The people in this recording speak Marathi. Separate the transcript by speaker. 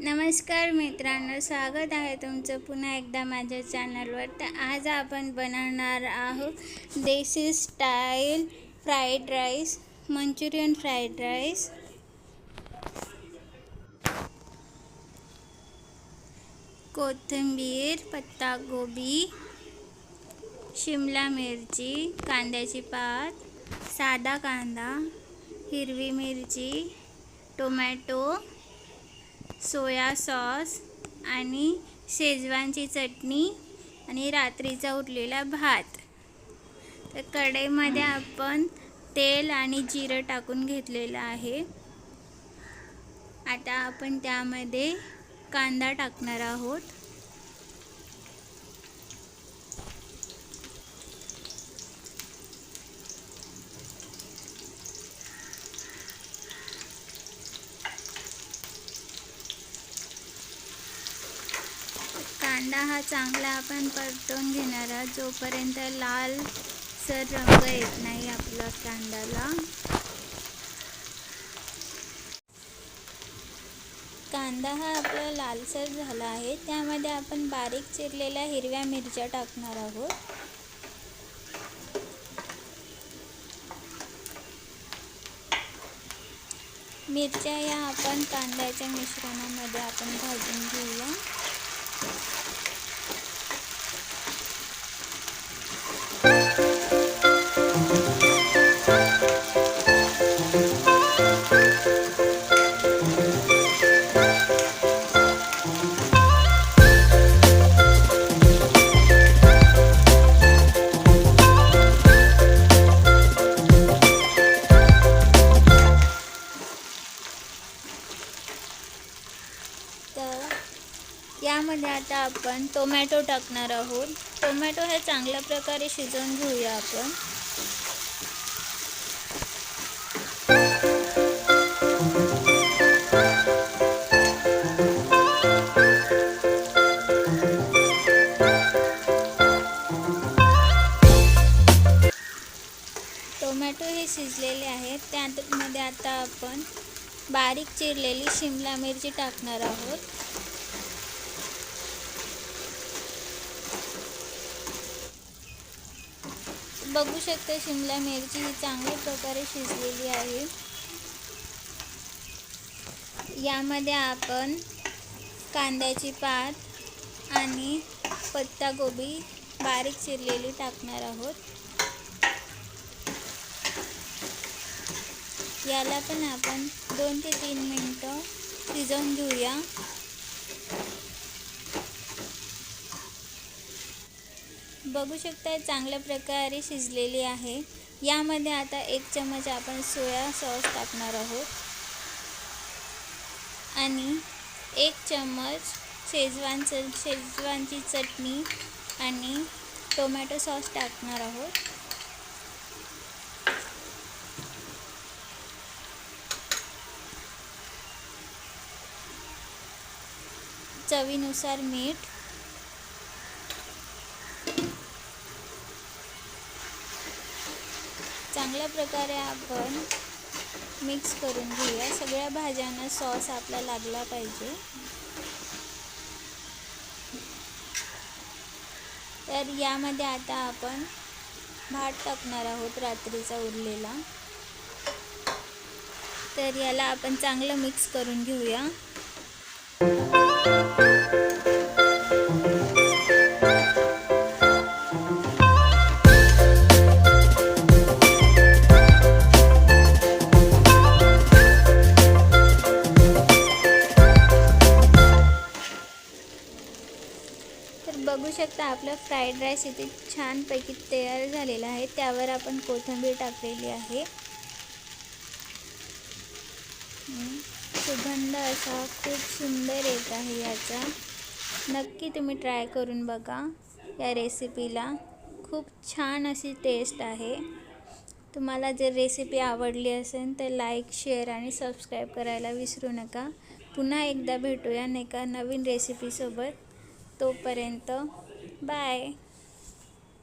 Speaker 1: नमस्कार मित्रांनो स्वागत आहे तुमचं पुन्हा एकदा माझ्या चॅनलवर. तर आज आपण बनवणार आहोत desi style fried rice Manchurian fried rice. कोथिंबीर पत्ताकोबी शिमला मिरची कांद्याची पात साधा कांदा हिरवी मिरची टोमॅटो सोया सॉस आणि शेजवानची चटणी आणि रात्रीचा उरलेला भात. तर कढईमध्ये आपण तेल आणि जिरं टाकून घेतलेलं आहे. आता आपण त्यामध्ये कांदा टाकणार आहोत. कांदा हा चांगला आपण परतून घेणार आहोत. जोपर्यंत लाल सर रंग येत नाही आपल्या कांद्याला. कांदा हा आपला लालसर झाला आहे. त्यामध्ये आपण बारीक चिरलेल्या हिरव्या मिरच्या टाकणार आहोत. मिरच्या या आपण कांद्याच्या मिश्रणामध्ये यामध्ये आता आपण टोमॅटो टाकणार आहोत. टोमॅटो हे चांगल्या प्रकारे शिजवून घेऊया आपण. टोमॅटो हे शिजलेले आहेत. त्यामध्ये आता आपण बारीक चिरलेली शिमला मिरची टाकणार आहोत. बघू शकता शिमला मिरची ही चांगल्या प्रकारे शिजलेली आहे. यामध्ये आपण कांद्याची पात आणि पत्ताकोबी बारीक चिरलेली टाकणार आहोत. याला पण आपण दोन ते तीन मिनटं शिजवून घेऊया. बघू शकता चांगल्या प्रकारे शिजलेली आहे. यामध्ये आता एक चमच आपण सोया सॉस टाकणार आहोत. आणि एक चमच शेजवान च शेजवानची चटणी आणि टोमॅटो सॉस टाकणार आहोत. चवीनुसार मीठ चांगल्या प्रकारे आपण मिक्स करून घेऊया. सगळ्या भाज्यांना सॉस आपला लागला पाहिजे. तर यामध्ये आता आपण भात टाकणार आहोत रात्रीचा उरलेला. तर याला आपण चांगलं मिक्स करून घेऊया. बघू शकता आपलं फ्राईड राईस इथे छानपैकी तयार झालेला आहे. त्यावर आपण कोथिंबीर टाकलेली आहे. सुगंध असा खूप सुंदर येत आहे याचा. नक्की तुम्ही ट्राय करून बघा या रेसिपीला खूप छान अशी टेस्ट आहे. तुम्हाला जर रेसिपी आवडली असेल तर लाईक शेअर आणि सबस्क्राईब करायला विसरू नका. पुन्हा एकदा भेटूया एका नवीन रेसिपीसोबत तोपर्यंत बाय